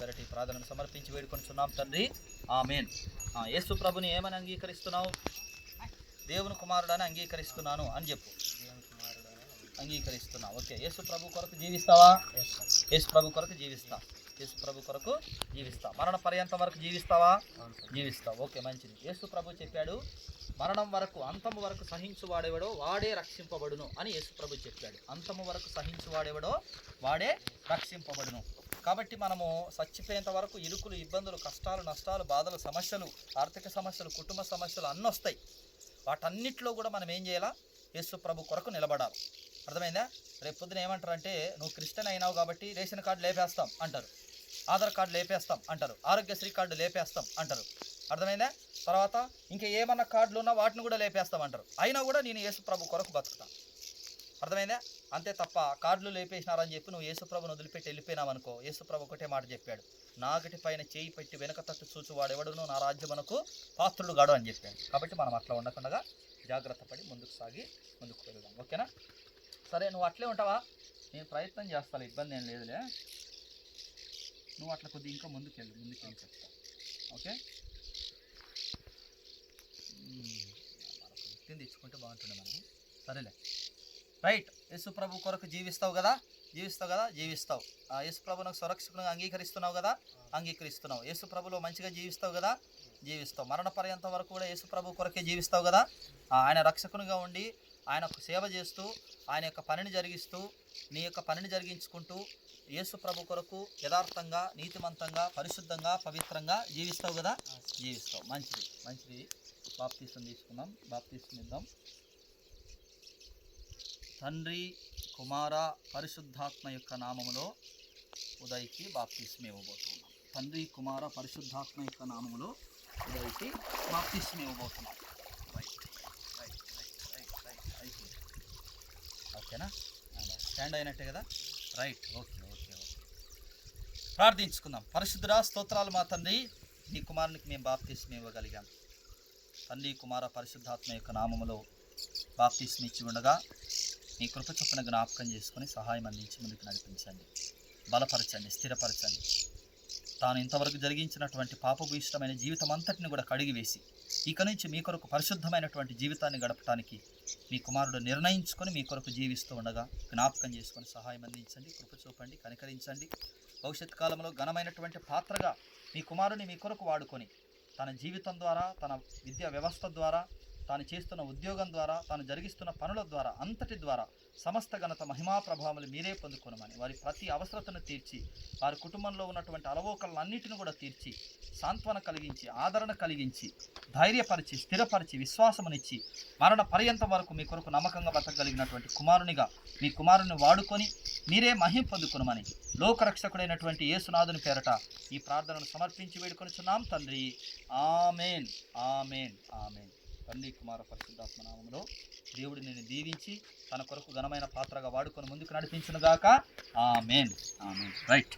పెరటి ప్రార్థనను సమర్పించి వేడుకొనిచున్నాం తండ్రి. ఆమెన్. ఆ, యేసు ప్రభుని ఏమని అంగీకరిస్తున్నావు? దేవుని కుమారుడని అంగీకరిస్తున్నాను అని చెప్పు. అంగీకరిస్తున్నా ఓకే యేసు ప్రభు కొరకు జీవిస్తావా? యేసు ప్రభు కొరకు జీవిస్తా. యేసు ప్రభు కొరకు జీవిస్తా. మరణ పర్యంతం వరకు జీవిస్తావా? జీవిస్తావు. ఓకే మంచిది. యేసు ప్రభు చెప్పాడు మరణం వరకు అంతము వరకు సహించు వాడేవాడో వాడే రక్షింపబడును అని యేసు ప్రభు చెప్పాడు. అంతము వరకు సహించు వాడేవాడో వాడే రక్షింపబడును. కాబట్టి మనము చచ్చిపోయేంత వరకు ఇరుకులు ఇబ్బందులు కష్టాలు నష్టాలు బాధలు సమస్యలు ఆర్థిక సమస్యలు కుటుంబ సమస్యలు అన్నీ వస్తాయి. వాటన్నిటిలో కూడా మనం ఏం చేయాలా? యేసు ప్రభు కొరకు నిలబడాలి. అర్థమైందా? రేపు పొద్దున ఏమంటారంటే నువ్వు క్రిస్టియన్ అయినావు కాబట్టి రేషన్ కార్డు లేపేస్తాం అంటారు. ఆధార్ కార్డు లేపేస్తాం అంటారు. ఆరోగ్యశ్రీ కార్డు లేపేస్తాం అంటారు. అర్థమైందా? తర్వాత ఇంకా ఏమన్నా కార్డులు ఉన్నా వాటిని కూడా లేపేస్తాం అంటారు. అయినా కూడా నేను యేసు ప్రభు కొరకు బతుకుతా అర్థమైందా? అంతే తప్ప కార్డులు లేపేసినారని చెప్పి నువ్వు యేసుప్రభుని వదిలిపెట్టి వెళ్ళిపోయినావు అనుకో యేసుప్రభు ఒకటే మాట చెప్పాడు. నాగటి పైన చేయి పెట్టి వెనక తట్టు చూచువాడు వాడెవడును నా రాజ్యమునకు పాత్రుడు గాడు అని చెప్పాడు. కాబట్టి మనం అట్లా ఉండకుండా జాగ్రత్త పడి ముందుకు సాగి ముందుకు వెళ్దాం. ఓకేనా? సరే నువ్వు అట్లే ఉంటావా? నేను ప్రయత్నం చేస్తాను ఇబ్బంది ఏం లేదులే. నువ్వు అట్లా కొద్దిగా ఇంకా ముందుకు వెళ్ళు ముందుకు వెళ్ళి చెప్తా. ఓకే? మనకు తెచ్చుకుంటే బాగుంటుండే మనం సరేలే. రైట్. యేసు ప్రభు కొరకు జీవిస్తావు కదా? జీవిస్తావు కదా? జీవిస్తావు. ఆ యేసు ప్రభునకు సురక్షకునిగా అంగీకరిస్తున్నావు కదా? అంగీకరిస్తున్నావు. యేసు ప్రభులో మంచిగా జీవిస్తావు కదా? జీవిస్తావు. మరణ పర్యంతం వరకు కూడా యేసు ప్రభు కొరకే జీవిస్తావు కదా? ఆయన రక్షకునిగా ఉండి ఆయనకు సేవ చేస్తూ ఆయన యొక్క పనిని జరిగిస్తూ నీ యొక్క పనిని జరిగించుకుంటూ యేసు ప్రభు కొరకు యథార్థంగా నీతిమంతంగా పరిశుద్ధంగా పవిత్రంగా జీవిస్తావు కదా? జీవిస్తావు. మంచిది. మంచిది. బాప్తీసం తీసుకుందాం. బాప్తీసం ఇద్దాం తండ్రి కుమార పరిశుద్ధాత్మ యొక్క నామములో ఉదయ్కి బాప్తీసం ఇవ్వబోతున్నాం. తండ్రి కుమార పరిశుద్ధాత్మ యొక్క నామములో ఉదయ్కి బాప్తీసం ఇవ్వబోతున్నాం. Right right right right right అయిపోయింది ఓకేనా? స్టాండ్ అయినట్టే కదా? రైట్ ఓకే ఓకే ఓకే ప్రార్థించుకుందాం. పరిశుద్ధురా స్తోత్రాలు మా తండ్రి. నీ కుమారునికి మేము బాప్తీసం ఇవ్వగలిగాం. తండ్రి కుమార పరిశుద్ధాత్మ యొక్క నామములో బాప్తీసం ఇచ్చి ఉండగా మీ కృప చొప్పున జ్ఞాపకం చేసుకొని సహాయం అందించి ముందుకు నడిపించండి. బలపరచండి స్థిరపరచండి. తాను ఇంతవరకు జరిగించినటువంటి పాపభూయిష్టమైన జీవితం అంతటిని కూడా కడిగివేసి ఇక నుంచి మీ కొరకు పరిశుద్ధమైనటువంటి జీవితాన్ని గడపడానికి మీ కుమారుడు నిర్ణయించుకొని మీ కొరకు జీవిస్తూ ఉండగా జ్ఞాపకం చేసుకొని సహాయం అందించండి కృప చూపండి కనికరించండి. భవిష్యత్ కాలంలో ఘనమైనటువంటి పాత్రగా మీ కుమారుని మీ కొరకు వాడుకొని తన జీవితం ద్వారా తన విద్యా వ్యవస్థ ద్వారా తాను చేస్తున్న ఉద్యోగం ద్వారా తాను జరిగిస్తున్న పనుల ద్వారా అంతటి ద్వారా సమస్త ఘనత మహిమా ప్రభావములు మీరే పొందుకోనమని వారి ప్రతి అవసరతను తీర్చి వారి కుటుంబంలో ఉన్నటువంటి అలవోకలన్నిటిని కూడా తీర్చి సాంత్వన కలిగించి ఆదరణ కలిగించి ధైర్యపరిచి స్థిరపరిచి విశ్వాసమునిచ్చి మరణ పర్యంతం వరకు మీ కొరకు నమ్మకంగా బతకగలిగినటువంటి కుమారునిగా మీ కుమారుని వాడుకొని మీరే మహిం పొందుకునమని లోకరక్షకుడైనటువంటి యేసునాథుని పేరట ఈ ప్రార్థనను సమర్పించి వేడుకొనిచున్నాం. తండ్రి ఆమెన్ ఆమెన్ ఆమెన్. తండ్రి కుమార పరిశుద్ధాత్మ నామంలో దేవుడు నేను దీవించి తన కొరకు ఘనమైన పాత్రగా వాడుకొని ముందుకు నడిపించునుగాక. ఆమెన్. ఆమెన్. రైట్.